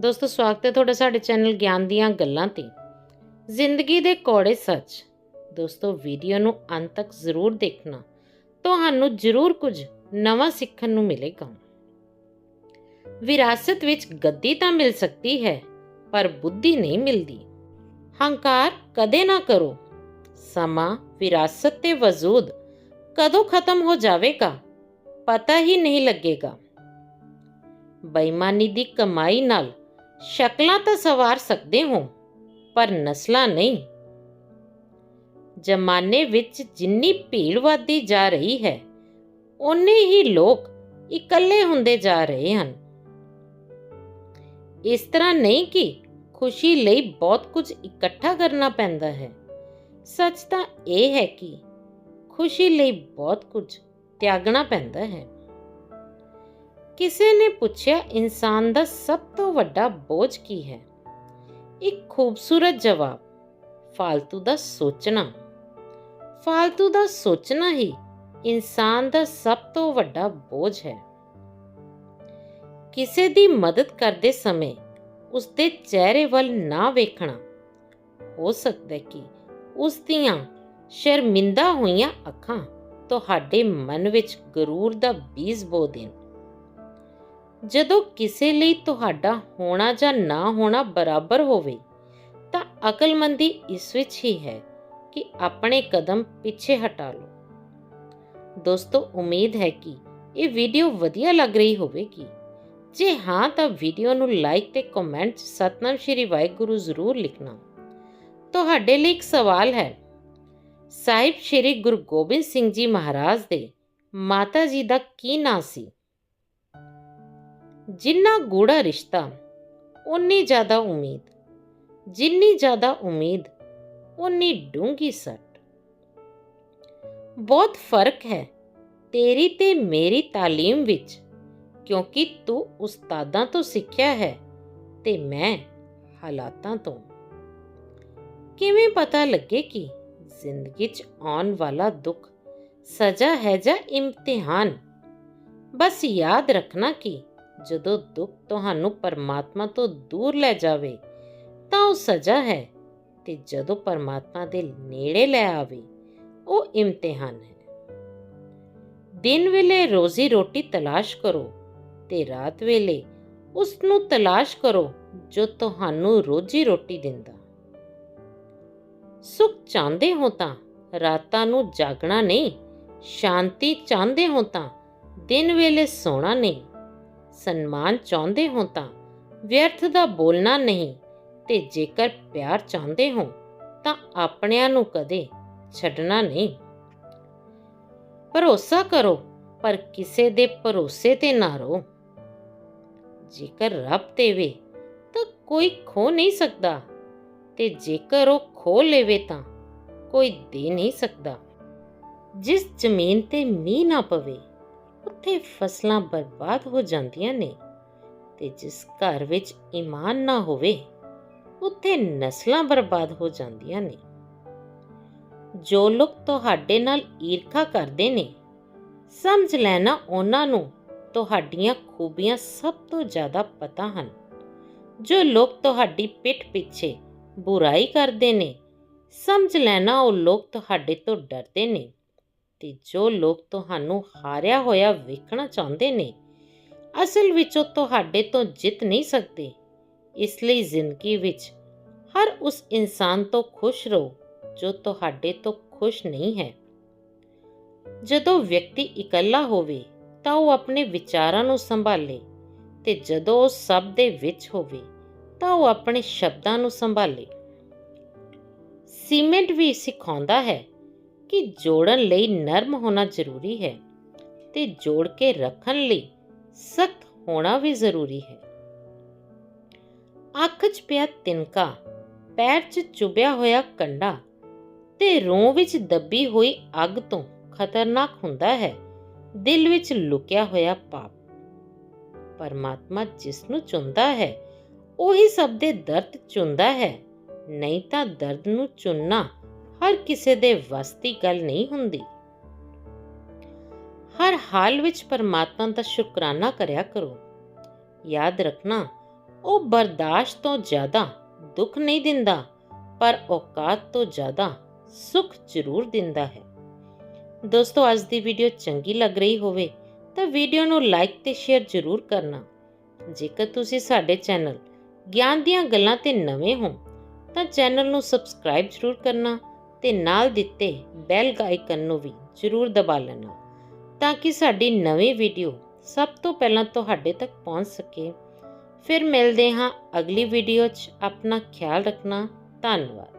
ਦੋਸਤੋ, ਸਵਾਗਤ ਹੈ ਤੁਹਾਡਾ ਸਾਡੇ ਚੈਨਲ ਗਿਆਨ ਦੀਆਂ ਗੱਲਾਂ ਤੇ। ਜ਼ਿੰਦਗੀ ਦੇ ਕੋੜੇ ਸੱਚ। ਦੋਸਤੋ, ਵੀਡੀਓ ਨੂੰ ਅੰਤ ਤੱਕ ਜ਼ਰੂਰ ਦੇਖਣਾ। ਤੁਹਾਨੂੰ ਜ਼ਰੂਰ ਕੁਝ ਨਵਾਂ ਸਿੱਖਣ ਨੂੰ ਮਿਲੇਗਾ। ਵਿਰਾਸਤ ਵਿੱਚ ਗੱਦੀ ਤਾਂ ਮਿਲ ਸਕਦੀ ਹੈ, ਪਰ ਬੁੱਧੀ ਨਹੀਂ ਮਿਲਦੀ। ਹੰਕਾਰ ਕਦੇ ਨਾ ਕਰੋ। ਸਮਾਂ, ਵਿਰਾਸਤ ਤੇ ਵਜੂਦ ਕਦੋਂ ਖਤਮ ਹੋ ਜਾਵੇਗਾ, ਪਤਾ ਹੀ ਨਹੀਂ ਲੱਗੇਗਾ। ਬੇਈਮਾਨੀ ਦੀ ਕਮਾਈ ਨਾਲ ਸ਼ਕਲਾਂ ਤਾਂ ਸਵਾਰ ਸਕਦੇ ਹੋ, ਪਰ ਨਸਲਾਂ ਨਹੀਂ। ਜ਼ਮਾਨੇ ਵਿੱਚ ਜਿੰਨੀ ਭੀੜ ਵੱਧਦੀ ਜਾ ਰਹੀ ਹੈ, ਓਨੇ ਹੀ ਲੋਕ ਇਕੱਲੇ ਹੁੰਦੇ ਜਾ ਰਹੇ ਹਨ। ਇਸ ਤਰ੍ਹਾਂ ਨਹੀਂ ਕਿ ਖੁਸ਼ੀ ਲਈ ਬਹੁਤ ਕੁਝ ਇਕੱਠਾ ਕਰਨਾ ਪੈਂਦਾ ਹੈ। ਸੱਚ ਤਾਂ ਇਹ ਹੈ ਕਿ ਖੁਸ਼ੀ ਲਈ ਬਹੁਤ ਕੁਝ ਤਿਆਗਣਾ ਪੈਂਦਾ ਹੈ। ਕਿਸੇ ਨੇ ਪੁੱਛਿਆ, ਇਨਸਾਨ ਦਾ ਸਭ ਤੋਂ ਵੱਡਾ ਬੋਝ ਕੀ ਹੈ? ਇੱਕ ਖੂਬਸੂਰਤ ਜਵਾਬ, ਫਾਲਤੂ ਦਾ ਸੋਚਣਾ। ਫਾਲਤੂ ਦਾ ਸੋਚਣਾ ਹੀ ਇਨਸਾਨ ਦਾ ਸਭ ਤੋਂ ਵੱਡਾ ਬੋਝ ਹੈ। ਕਿਸੇ ਦੀ ਮਦਦ ਕਰਦੇ ਸਮੇਂ ਉਸ ਦੇ ਚਿਹਰੇ ਵੱਲ ਨਾ ਵੇਖਣਾ, ਹੋ ਸਕਦਾ ਕਿ ਉਸ ਦੀਆਂ ਸ਼ਰਮਿੰਦਾ ਹੋਈਆਂ ਅੱਖਾਂ ਤੁਹਾਡੇ ਮਨ ਵਿੱਚ ਗਰੂਰ ਦਾ ਬੀਜ ਬੋ ਦੇਣ। ਜਦੋਂ ਕਿਸੇ ਲਈ ਤੁਹਾਡਾ ਹੋਣਾ ਜਾਂ ਨਾ ਹੋਣਾ ਬਰਾਬਰ ਹੋਵੇ, ਤਾਂ ਅਕਲਮੰਦੀ ਇਸ ਵਿੱਚ ਹੀ ਹੈ ਕਿ ਆਪਣੇ ਕਦਮ ਪਿੱਛੇ ਹਟਾ ਲਓ। ਦੋਸਤੋ, ਉਮੀਦ ਹੈ ਕਿ ਇਹ ਵੀਡੀਓ ਵਧੀਆ ਲੱਗ ਰਹੀ ਹੋਵੇਗੀ। ਜੇ ਹਾਂ, ਤਾਂ ਵੀਡੀਓ ਨੂੰ ਲਾਈਕ ਤੇ ਕਮੈਂਟ ਸਤਨਾਮ ਸ਼੍ਰੀ ਵਾਹਿਗੁਰੂ ਜ਼ਰੂਰ ਲਿਖਣਾ। ਤੁਹਾਡੇ ਲਈ ਇੱਕ ਸਵਾਲ ਹੈ। ਸਾਹਿਬ ਸ਼੍ਰੀ ਗੁਰੂ ਗੋਬਿੰਦ ਸਿੰਘ ਜੀ ਮਹਾਰਾਜ ਦੇ ਮਾਤਾ ਜੀ ਦਾ ਕੀ ਨਾਂ ਸੀ? ਜਿੰਨਾ ਗੂੜਾ ਰਿਸ਼ਤਾ ਉਨੀ ਜ਼ਿਆਦਾ ਉਮੀਦ। ਜਿੰਨੀ ਜ਼ਿਆਦਾ ਉਮੀਦ ਉਨੀ ਡੂੰਗੀ ਸੱਟ। ਬਹੁਤ ਫ਼ਰਕ ਹੈ ਤੇਰੀ ਤੇ ਮੇਰੀ ਤਾਲੀਮ ਵਿੱਚ, ਕਿਉਂਕਿ ਤੂੰ ਉਸਤਾਦਾਂ ਤੋਂ ਸਿੱਖਿਆ ਹੈ ਤੇ ਮੈਂ ਹਾਲਾਤਾਂ ਤੋਂ। ਕਿਵੇਂ ਪਤਾ ਲੱਗੇ ਕਿ ਜ਼ਿੰਦਗੀ 'ਚ ਆਉਣ ਵਾਲਾ ਦੁੱਖ ਸਜ਼ਾ ਹੈ ਜਾਂ ਇਮਤਿਹਾਨ? ਬਸ ਯਾਦ ਰੱਖਣਾ ਕਿ ਜਦੋਂ ਦੁੱਖ ਤੁਹਾਨੂੰ ਪਰਮਾਤਮਾ ਤੋਂ ਦੂਰ ਲੈ ਜਾਵੇ, ਤਾਂ ਉਹ ਸਜ਼ਾ ਹੈ। ਤੇ ਜਦੋਂ ਪਰਮਾਤਮਾ ਦੇ ਨੇੜੇ ਲੈ ਆਵੇ, ਉਹ ਇਮਤਿਹਾਨ ਹੈ। ਦਿਨ ਵੇਲੇ ਰੋਜ਼ੀ ਰੋਟੀ ਤਲਾਸ਼ ਕਰੋ ਤੇ ਰਾਤ ਵੇਲੇ ਉਸ ਨੂੰ ਤਲਾਸ਼ ਕਰੋ ਜੋ ਤੁਹਾਨੂੰ ਰੋਜ਼ੀ ਰੋਟੀ ਦਿੰਦਾ। ਸੁਖ ਚਾਹੁੰਦੇ ਹੋ ਤਾਂ ਰਾਤਾਂ ਨੂੰ ਜਾਗਣਾ ਨਹੀਂ, ਸ਼ਾਂਤੀ ਚਾਹੁੰਦੇ ਹੋ ਤਾਂ ਦਿਨ ਵੇਲੇ ਸੋਣਾ ਨਹੀਂ। ਸਨਮਾਨ ਚਾਹੁੰਦੇ ਹੋ ਤਾਂ ਵਿਅਰਥ ਦਾ ਬੋਲਣਾ ਨਹੀਂ ਤੇ ਜੇਕਰ ਪਿਆਰ ਚਾਹੁੰਦੇ ਹੋ ਤਾਂ ਆਪਣਿਆਂ ਨੂੰ ਕਦੇ ਛੱਡਣਾ ਨਹੀਂ। ਭਰੋਸਾ ਕਰੋ, ਪਰ ਕਿਸੇ ਦੇ ਭਰੋਸੇ ਤੇ ਨਾ ਰਹੋ। ਜੇਕਰ ਰੱਬ ਦੇਵੇ ਤਾਂ ਕੋਈ ਖੋ ਨਹੀਂ ਸਕਦਾ ਤੇ ਜੇਕਰ ਉਹ ਖੋ ਲਵੇ ਤਾਂ ਕੋਈ ਦੇ ਨਹੀਂ ਸਕਦਾ। ਜਿਸ ਜ਼ਮੀਨ ਤੇ ਮੀਂਹ ਨਾ ਪਵੇ ਉੱਥੇ ਫਸਲਾਂ ਬਰਬਾਦ ਹੋ ਜਾਂਦੀਆਂ ਨੇ ਤੇ ਜਿਸ ਘਰ ਵਿੱਚ ਈਮਾਨ ਨਾ ਹੋਵੇ, ਉੱਥੇ ਨਸਲਾਂ ਬਰਬਾਦ ਹੋ ਜਾਂਦੀਆਂ ਨੇ। ਜੋ ਲੋਕ ਤੁਹਾਡੇ ਨਾਲ ਈਰਖਾ ਕਰਦੇ ਨੇ, ਸਮਝ ਲੈਣਾ ਉਹਨਾਂ ਨੂੰ ਤੁਹਾਡੀਆਂ ਖੂਬੀਆਂ ਸਭ ਤੋਂ ਜ਼ਿਆਦਾ ਪਤਾ ਹਨ। ਜੋ ਲੋਕ ਤੁਹਾਡੀ ਪਿੱਠ ਪਿੱਛੇ ਬੁਰਾਈ ਕਰਦੇ ਨੇ, ਸਮਝ ਲੈਣਾ ਉਹ ਲੋਕ ਤੁਹਾਡੇ ਤੋਂ ਡਰਦੇ ਨੇ। ਤੇ ਜੋ ਲੋਕ ਤੁਹਾਨੂੰ ਹਾਰਿਆ ਹੋਇਆ ਵੇਖਣਾ ਚਾਹੁੰਦੇ ਨੇ, ਅਸਲ ਵਿੱਚ ਉਹ ਤੁਹਾਡੇ ਤੋਂ ਜਿੱਤ ਨਹੀਂ ਸਕਦੇ। ਇਸ ਲਈ ਜ਼ਿੰਦਗੀ ਵਿੱਚ ਹਰ ਉਸ ਇਨਸਾਨ ਤੋਂ ਖੁਸ਼ ਰਹੋ ਜੋ ਤੁਹਾਡੇ ਤੋਂ ਖੁਸ਼ ਨਹੀਂ ਹੈ। ਜਦੋਂ ਵਿਅਕਤੀ ਇਕੱਲਾ ਹੋਵੇ ਤਾਂ ਉਹ ਆਪਣੇ ਵਿਚਾਰਾਂ ਨੂੰ ਸੰਭਾਲੇ ਤੇ ਜਦੋਂ ਉਹ ਸਭ ਦੇ ਵਿੱਚ ਹੋਵੇ ਤਾਂ ਉਹ ਆਪਣੇ ਸ਼ਬਦਾਂ ਨੂੰ ਸੰਭਾਲੇ। ਸੀਮੈਂਟ ਵੀ ਸਿਖਾਉਂਦਾ ਹੈ ਕਿ ਜੋੜਨ ਲਈ ਨਰਮ ਹੋਣਾ ਜ਼ਰੂਰੀ ਹੈ ਤੇ ਜੋੜ ਕੇ ਰੱਖਣ ਲਈ ਸਖਤ ਹੋਣਾ ਵੀ ਜ਼ਰੂਰੀ ਹੈ। ਅੱਖ 'ਚ ਪਿਆ ਤਿਨਕਾ, ਪੈਰ 'ਚ ਚੁਬਿਆ ਹੋਇਆ ਕੰਡਾ ਤੇ ਰੋਂ ਵਿੱਚ ਦੱਬੀ ਹੋਈ ਅੱਗ ਤੋਂ ਖਤਰਨਾਕ ਹੁੰਦਾ ਹੈ, ਦਿਲ ਵਿੱਚ ਲੁਕਿਆ ਹੋਇਆ ਪਾਪ। ਪਰਮਾਤਮਾ ਜਿਸ ਨੂੰ ਚੁੰਦਾ ਹੈ, ਉਹੀ ਸਭ ਦੇ ਦਰਦ ਚੁੰਦਾ ਹੈ, ਨਹੀਂ ਤਾਂ ਦਰਦ ਨੂੰ ਚੁੰਨਾ ਹਰ ਕਿਸੇ ਦੇ ਵੱਸ ਦੀ ਗੱਲ ਨਹੀਂ ਹੁੰਦੀ। ਹਰ ਹਾਲ ਵਿੱਚ ਪਰਮਾਤਮਾ ਦਾ ਸ਼ੁਕਰਾਨਾ ਕਰਿਆ ਕਰੋ। ਯਾਦ ਰੱਖਣਾ, ਉਹ ਬਰਦਾਸ਼ਤ ਤੋਂ ਜ਼ਿਆਦਾ ਦੁੱਖ ਨਹੀਂ ਦਿੰਦਾ, ਪਰ ਔਕਾਤ ਤੋਂ ਜ਼ਿਆਦਾ ਸੁੱਖ ਜ਼ਰੂਰ ਦਿੰਦਾ ਹੈ। ਦੋਸਤੋ, ਅੱਜ ਦੀ ਵੀਡੀਓ ਚੰਗੀ ਲੱਗ ਰਹੀ ਹੋਵੇ ਤਾਂ ਵੀਡੀਓ ਨੂੰ ਲਾਈਕ ਤੇ ਸ਼ੇਅਰ ਜ਼ਰੂਰ ਕਰਨਾ। ਜੇਕਰ ਤੁਸੀਂ ਸਾਡੇ ਚੈਨਲ ਗਿਆਨ ਦੀਆਂ ਗੱਲਾਂ ਤੇ ਨਵੇਂ ਹੋ ਤਾਂ ਚੈਨਲ ਨੂੰ ਸਬਸਕ੍ਰਾਈਬ ਜ਼ਰੂਰ ਕਰਨਾ ਤੇ ਨਾਲ ਦਿੱਤੇ ਬੈਲ ਆਈਕਨ ਨੂੰ ਵੀ ਜ਼ਰੂਰ ਦਬਾ ਲੈਣਾ, ਤਾਂ ਕਿ ਸਾਡੀ ਨਵੀਂ ਵੀਡੀਓ ਸਭ ਤੋਂ ਪਹਿਲਾਂ ਤੁਹਾਡੇ ਤੱਕ ਪਹੁੰਚ ਸਕੇ। ਫਿਰ ਮਿਲਦੇ ਹਾਂ ਅਗਲੀ ਵੀਡੀਓ 'ਚ। ਆਪਣਾ ਖਿਆਲ ਰੱਖਣਾ। ਧੰਨਵਾਦ।